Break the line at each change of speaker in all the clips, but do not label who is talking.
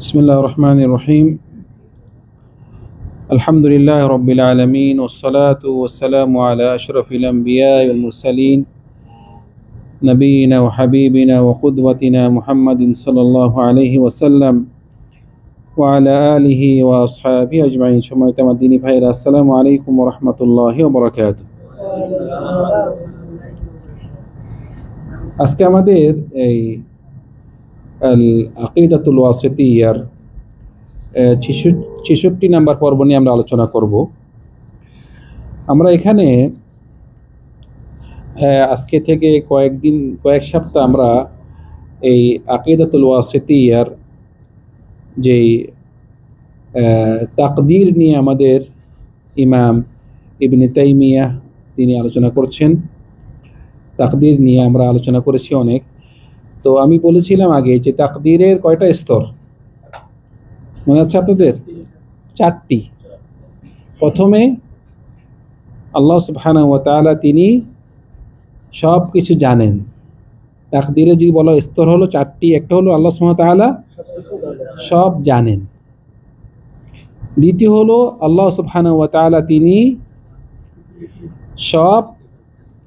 بسم الله الرحمن الرحيم الحمد لله رب العالمين والصلاة والسلام على أشرف الأنبياء والمرسلين نبينا وحبيبنا وقدوتنا محمد صلى الله عليه وسلم وعلى آله وأصحابه أجمعين شما الدين فهيرا السلام عليكم ورحمة الله وبركاته আজকে আমাদের এই আকিদাতুল ওয়াসিতিয়ার ছেষট্টি নাম্বার পর্ব নিয়ে আমরা আলোচনা করব। আমরা এখানে আজকে থেকে কয়েকদিন কয়েক সপ্তাহ আমরা এই আকিদাতুল ওয়াসিতিয়ার আহ, তাকদীর নিয়ে আমাদের ইমাম ইবনে তাইমিয়া তিনি আলোচনা করছেন। তাকদির নিয়ে আমরা আলোচনা করেছি অনেক। তো আমি বলেছিলাম আগে যে তাকদীরের কয়টা স্তর? মনে আছে আপনাদের? চারটি। প্রথমে আল্লাহ তাআলা তিনি সব কিছু জানেন। তাকদীরে যদি বলো স্তর হলো চারটি, একটা হলো আল্লাহ তাআলা সব জানেন। দ্বিতীয় হলো আল্লাহ তাআলা তিনি সব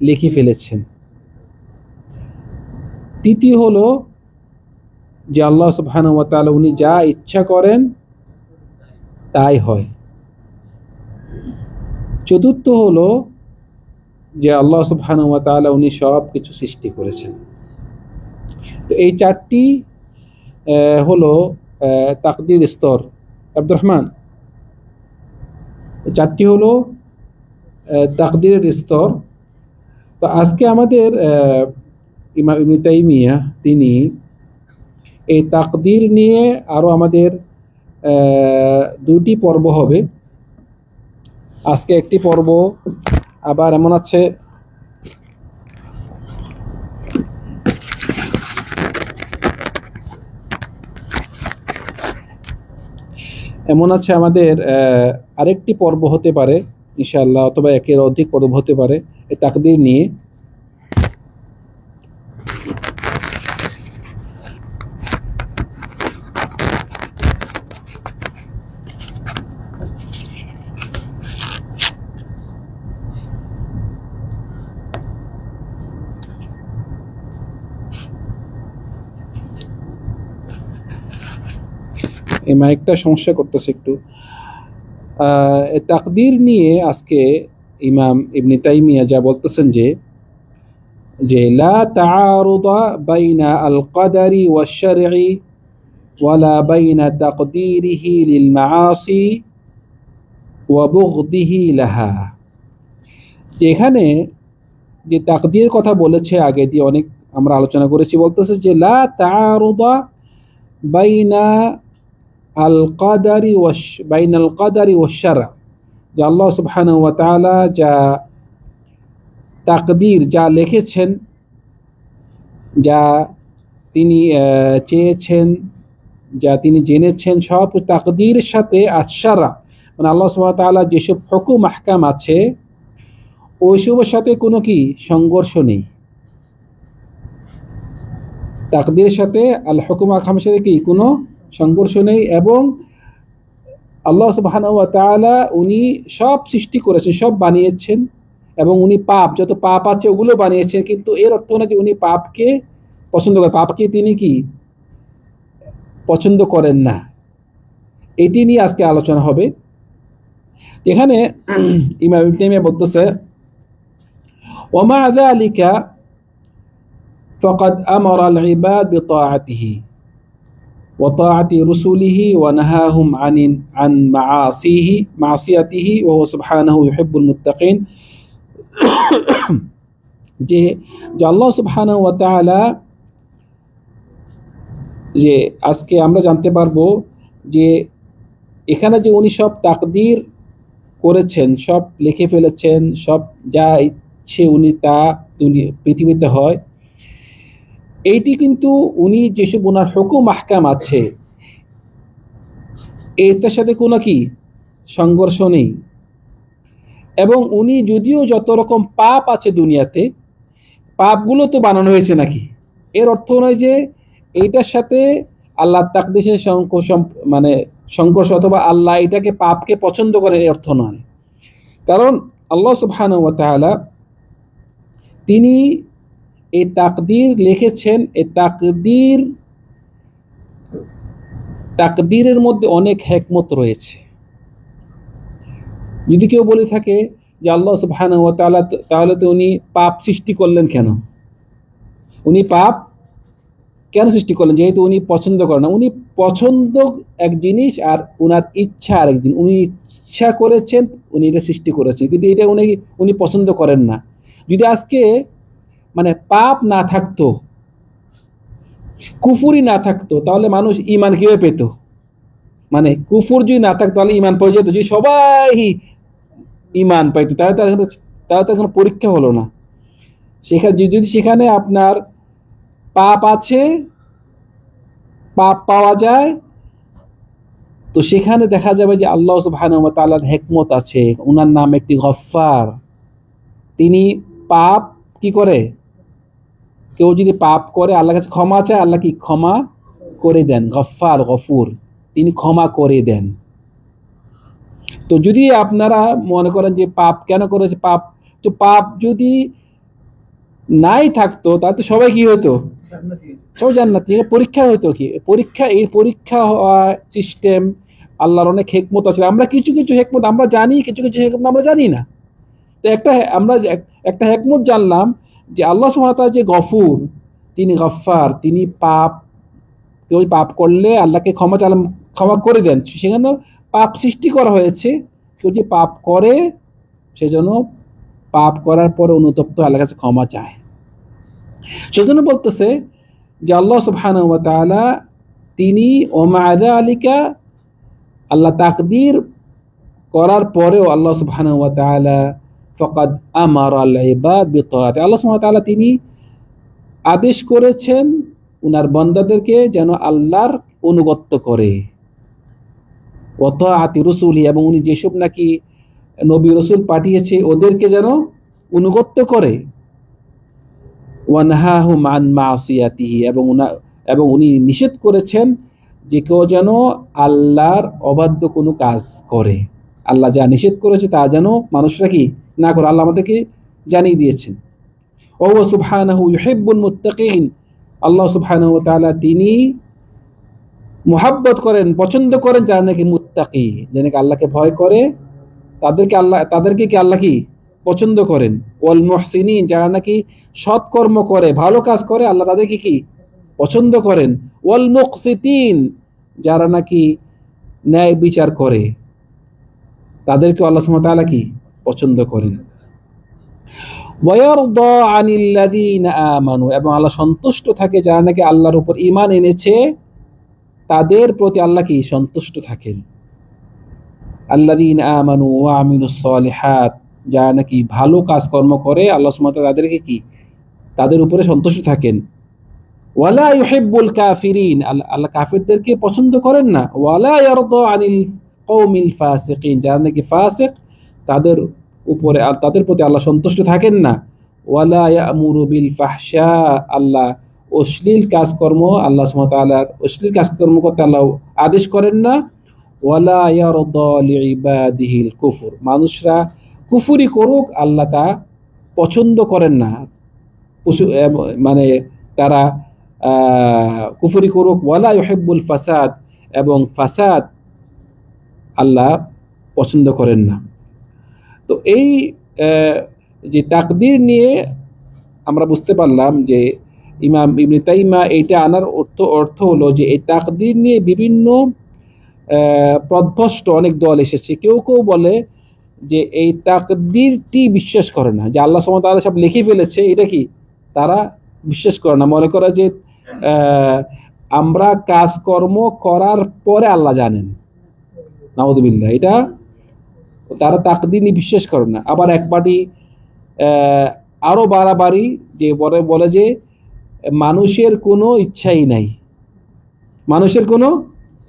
লিখে ফেলেছেন। তৃতীয় হলো যে আল্লাহ তাআলা উনি যা ইচ্ছা করেন তাই হয়। চতুর্থ হলো যে আল্লাহ তাআলা উনি সব কিছু সৃষ্টি করেছেন। তো এই চারটি হলো তাকদীর স্তর। আব্দুর রহমান চারটি হলো তাকদীরের স্তর। তো আজকে আমাদের ইমাম ইবনে তাইমিয়া, তিনি এই তাকদির নিয়ে আরও আমাদের দুটি পর্ব হবে। আজকে একটি পর্ব, আবার এমন আছে এমন আছে আমাদের আরেকটি পর্ব হতে পারে, ইনশাআল্লাহ, অথবা একের অধিক পর্ব হতে পারে, এই তাকদীর নিয়ে। এই মাইকটা সমস্যা করতেছে একটু। এই নিয়ে আজকে ইমাম ইবনে তাইমিয়া যা বলতেছেন যে যে বাইনা ওয়ালা বাইনা তাকদীরিহি লিল ওয়া লাহা। এখানে যে তাকদির কথা বলেছে, আগে দিয়ে অনেক আমরা আলোচনা করেছি, বলতেছে যে, লা তাআরুদা বাইনা আল কাদারি ওয়াশ, বাইনাল কাদারি ওয়াশারা যে আল্লাহ সুবহানাহু ওয়া তাআলা যা তাকদীর যা লিখেছেন, যা তিনি চেয়েছেন, যা তিনি জেনেছেন, সব তাকদীর সাথে আশারা মানে আল্লাহ সুবহানাহু ওয়া তাআলা যেসব হুকুম, আহকাম আছে, ওইসবের সাথে কোনো কি সংঘর্ষ নেই। তাকদীরের সাথে আল হুকুম আহকামের সাথে কি কোনো সংঘর্ষ নেই এবং আল্লাহ সুবহানাহু ওয়া তাআলা উনি সব সৃষ্টি করেছেন সব বানিয়েছেন এবং উনি পাপ যত পাপ আছে ওগুলো বানিয়েছেন কিন্তু এর অর্থ না যে উনি পাপকে পছন্দ করেন পাপকে তিনি কি পছন্দ করেন না এটি নিয়ে আজকে আলোচনা হবে এখানে ইমাম ইবনে তাইমিয়া বলতেছে ومع ذلك فقد أمر العباد بطاعته وطاعة رسله ونهاهم عن عن معاصيه معصيته وهو سبحانه يحب المتقين যে যে আল্লাহ সুবহানাহু ওয়া তাআলা যে আজকে আমরা জানতে পারবো যে এখানে যে উনি সব তাকদীর করেছেন সব লিখে ফেলেছেন সব যা ইচ্ছে উনি তা দুনি- পৃথিবীতে হয় এইটি কিন্তু উনি যেসব ওনার হুকুম আহকাম আছে, এটার সাথে কোনো কি সংঘর্ষ নেই। এবং উনি যদিও যত রকম পাপ আছে দুনিয়াতে, পাপগুলো তো বানানো হয়েছে নাকি? এর অর্থ নয় যে এইটার সাথে আল্লাহ সম- মানে সংঘর্ষ অথবা আল্লাহ এটাকে পাপকে পছন্দ করে এই অর্থ নয়। কারণ আল্লাহ সুবহানাহু ওয়া তিনি এই তাকদির লিখেছেন এই তাকদির, তাকদিরের মধ্যে অনেক হেকমত রয়েছে। যদি কেউ বলে থাকে যে আল্লাহ সুবহানাহু ওয়া তাআলা তাহলে তো উনি পাপ সৃষ্টি করলেন কেন? উনি পাপ কেন সৃষ্টি করলেন? যেহেতু উনি পছন্দ করেন না। উনি পছন্দ এক জিনিস আর উনার ইচ্ছা আরেক জিনিস। উনি ইচ্ছা করেছেন, উনি এটা সৃষ্টি করেছেন। কিন্তু এটা উনি উনি পছন্দ করেন না। যদি আজকে মানে পাপ না থাকতো, কুফুরি না থাকতো, তাহলে মানুষ ইমান কীভাবে পেত? মানে কুফুর যদি না থাকতো, তাহলে ইমান পেয়ে যেত। যদি সবাই ইমান পাইতো, তাহলে তার তাহলে তো কোনো পরীক্ষা হলো না। সেখানে যদি সেখানে আপনার পাপ আছে, পাপ পাওয়া যায়, তো সেখানে দেখা যাবে যে আল্লাহ সুবহানাহু ওয়া তাআলার হেকমত আছে। ওনার নাম একটি গফফার। তিনি পাপ কি করে? কেউ যদি পাপ করে, আল্লাহর কাছে ক্ষমা চায়, আল্লাহ কি ক্ষমা করে দেন? গফফার, গফুর। তিনি ক্ষমা করে দেন। তো যদি আপনারা মনে করেন যে পাপ কেন করেছে? পাপ, তো পাপ যদি নাই থাকতো, তাহলে সবাই কি হতো? সব জান্নাতি। পরীক্ষা হতো কি? পরীক্ষা এই পরীক্ষা হওয়া সিস্টেম আল্লাহর অনেক হেকমত আছে। আমরা কিছু কিছু হেকমত আমরা জানি, কিছু কিছু হেকমত আমরা জানি না। তো একটা, আমরা একটা হেকমত জানলাম যে আল্লাহ সুবহানাহু যে গফুর, তিনি গফফার, তিনি পাপ, কেউ পাপ করলে আল্লাহকে ক্ষমা চালাম ক্ষমা করে দেন। সেখানে পাপ সৃষ্টি করা হয়েছে। কেউ যে পাপ করে সেজন্য পাপ করার পরে অনুতপ্ত আল্লাহর কাছে ক্ষমা চায়। সেজন্য বলতেছে যে আল্লাহ তাআলা তিনি ওমা আলিকা, আল্লাহ তাকদির করার পরেও আল্লাহ তাআলা ফাকাদ আমার আল ইবাদ বিতাআতি আল্লাহ ওয়া তিনি আদেশ করেছেন উনার বন্দাদেরকে যেন আল্লাহর অনুগত্য করে। ওয়াতাআতি রসুলি এবং উনি যেসব নাকি নবী রসুল পাঠিয়েছে, ওদেরকে যেন অনুগত্য করে। ওয়ানহাহুম আন মাসিয়াতিহি এবং উনা, এবং উনি নিষেধ করেছেন যে কেউ যেন আল্লাহর অবাধ্য কোনো কাজ করে। আল্লাহ যা নিষেধ করেছে তা যেন মানুষরা কি না করে আল্লাহ আমাদেরকে জানিয়ে দিয়েছেন। ও সুবহানাহু ইউহিব্বুল মুত্তাকিন। আল্লাহ সুবহানাহু তাআলা তিনি মোহাব্বত করেন, পছন্দ করেন যারা নাকি মুত্তাকি যে নাকি আল্লাহকে ভয় করে। তাদেরকে আল্লাহ, তাদেরকে কি আল্লাহ কি? পছন্দ করেন। ওয়াল মুহসিনিন, যারা নাকি সৎকর্ম করে, ভালো কাজ করে, আল্লাহ তাদেরকে কি? পছন্দ করেন। ওয়াল মুকসিতিন, যারা নাকি ন্যায় বিচার করে তাদেরকে আল্লাহ তাআলা কি? পছন্দ করেন। আমানু, এবং আল্লাহ সন্তুষ্ট থাকে যারা নাকি আল্লাহর উপর ঈমান এনেছে, তাদের প্রতি আল্লাহ কি? সন্তুষ্ট থাকেন। আল্লাযীনা আমানু আমিলুস যারা নাকি ভালো কাজকর্ম করে, আল্লাহ সুবহানাহু তাদেরকে কি? তাদের উপরে সন্তুষ্ট থাকেন। ওয়ালা ইউহিব্বুল কাফিরিন, আল্লাহ কাফিরদেরকে পছন্দ করেন না। ওয়ালা আনিল কওমিল ফাসিকিন, যারা নাকি ফাসিক, তাদের উপরে আর তাদের প্রতি আল্লাহ সন্তুষ্ট থাকেন না। ওয়ালা ইয়ামুরু বিল ফাহশা, আল্লাহ অশ্লীল কাজকর্ম, আল্লাহ তাআলার অশ্লীল কাজকর্ম করতে আল্লাহ আদেশ করেন না। ওয়ালা ইয়ারদা লিইবাদিহিল কুফর, মানুষরা কুফরি করুক, আল্লাহ তা পছন্দ করেন না। মানে তারা কুফরি করুক, ওয়ালা ইউহিব্বুল ফাসাদ, এবং ফাসাদ আল্লাহ পছন্দ করেন না। তো এই যে তাকদির নিয়ে আমরা বুঝতে পারলাম যে ইমাম ইবনে তাইমা এইটা আনার অর্থ অর্থ হলো যে এই তাকদির নিয়ে বিভিন্ন প্রধ্বস্ত অনেক দল এসেছে। কেউ কেউ বলে যে এই তাকদিরটি বিশ্বাস করে না। যে আল্লাহ ওয়া তাআলা সব লিখে ফেলেছে, এটা কি? তারা বিশ্বাস করে না। মনে করে যে আমরা কাজকর্ম করার পরে আল্লাহ জানেন। নাউদুবিল্লাহ এটা তারা তাকদির নিয়ে বিশ্বাস করে না। আবার এক পার্টি আহ, আরও বাড়াবাড়ি যে বলে বলে যে মানুষের কোনো ইচ্ছাই নাই। মানুষের কোনো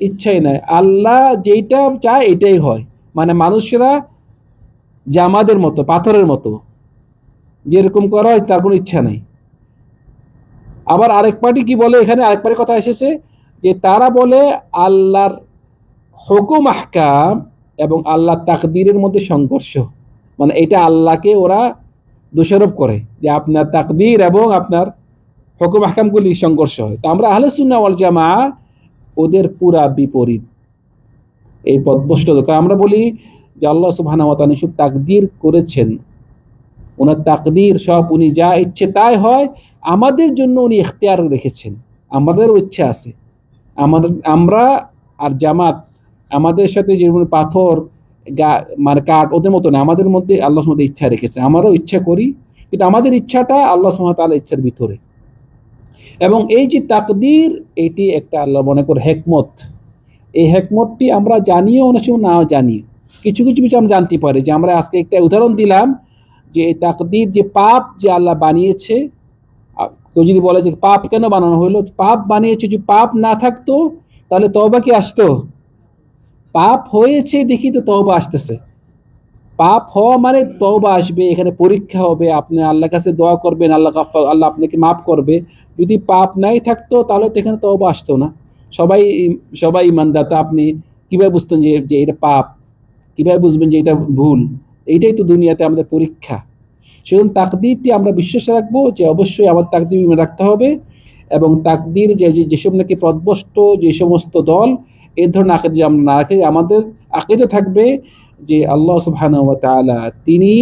ইচ্ছাই নাই। আল্লাহ যেইটা চায় এটাই হয়। মানে মানুষরা জামাদের মতো পাথরের মতো। যেরকম করা হয় তার কোনো ইচ্ছা নাই। আবার আরেক পার্টি কি বলে? এখানে আরেক পার্টির কথা এসেছে যে তারা বলে আল্লাহর হুকুম আহকাম এবং আল্লাহ তাকদিরের মধ্যে সংঘর্ষ। মানে এটা আল্লাহকে ওরা দোষারোপ করে যে আপনার তাকদির এবং আপনার হুকুম হাকামগুলি সংঘর্ষ হয়। তো আমরা আহলে সুন্নাহ ওয়াল জামা ওদের পুরা বিপরীত। এই পদভষ্ট কারণ আমরা বলি যে আল্লাহ তাআলা সব তাকদির করেছেন। ওনার তাকদির সব উনি যা ইচ্ছে তাই হয়, আমাদের জন্য উনি ইখতিয়ার রেখেছেন। আমাদেরও ইচ্ছা আছে। আমাদের আমরা আর জামাত আমাদের সাথে যেমন পাথর, গা মানে কাঠ, ওদের মতো না, আমাদের মধ্যে আল্লাহ মধ্যে ইচ্ছা রেখেছে। আমারও ইচ্ছা করি, কিন্তু আমাদের ইচ্ছাটা আল্লাহ তাআলার ইচ্ছার ভিতরে। এবং এই যে তাকদির, এটি একটা আল্লাহ মনে করে হেকমত। এই হেকমতটি আমরা জানিও, অনেক সময় নাও জানি। কিছু কিছু বিষয় আমরা জানতে পারি। যে আমরা আজকে একটা উদাহরণ দিলাম যে এই তাকদির যে পাপ যে আল্লাহ বানিয়েছে কেউ যদি বলে যে পাপ কেন বানানো হলো? পাপ বানিয়েছে যদি পাপ না থাকতো, তাহলে তওবা কি আসতো? পাপ হয়েছে দেখি তো তওবা আসতেছে। পাপ হওয়া মানে তওবা আসবে, এখানে পরীক্ষা হবে, আপনি আল্লাহর কাছে দোয়া করবেন, আল্লাহ গাফফার, আল্লাহ আপনাকে মাফ করবে। যদি পাপ নাই থাকতো তাহলে তো এখানে তওবা আসতো না। সবাই সবাই ইমানদাতা আপনি কীভাবে বুঝতেন যে যে এটা পাপ? কীভাবে বুঝবেন যে এটা ভুল? এইটাই তো দুনিয়াতে আমাদের পরীক্ষা। সেজন্য তাকদিরটি আমরা বিশ্বাস রাখব যে অবশ্যই আমার তাকদির রাখতে হবে এবং তাকদির যে- যেসব নাকি পদভষ্ট যে সমস্ত দল এই ধরনের আকিদা যে আমরা না রাখি, আমাদের আকিদা থাকবে যে আল্লাহ তাআলা তিনি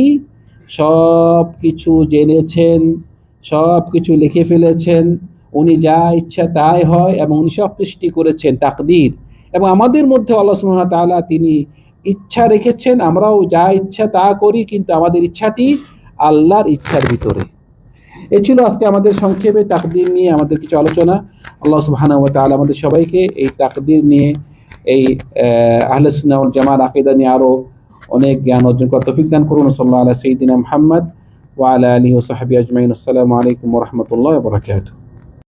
সব কিছু জেনেছেন সব কিছু লিখে ফেলেছেন, উনি যা ইচ্ছা তাই হয় এবং উনি সব সৃষ্টি করেছেন, তাকদির। এবং আমাদের মধ্যে আল্লাহ সুবহানাহু ওয়া তাআলা তিনি ইচ্ছা রেখেছেন, আমরাও যা ইচ্ছা তা করি, কিন্তু আমাদের ইচ্ছাটি আল্লাহর ইচ্ছার ভিতরে। এ ছিল আজকে আমাদের সংক্ষেপে তাকদির নিয়ে আমাদের কিছু আলোচনা। আল্লাহ সুবহানাহু ওয়া তাআলা আমাদের সবাইকে এই তাকদির নিয়ে এই আহ, আহলে সুন্নাহ জামান আকিদা নিয়ে আরও অনেক জ্ঞান অর্জন করা তফিক দান করুন। সাল্লাহ আল্লাহ সঈদিনা মুহাম্মদ ওয়া আলা সাহবিহি আজমাইন। আসসালামু আলাইকুম রহমতুল্লাহ বারাকাতুহু।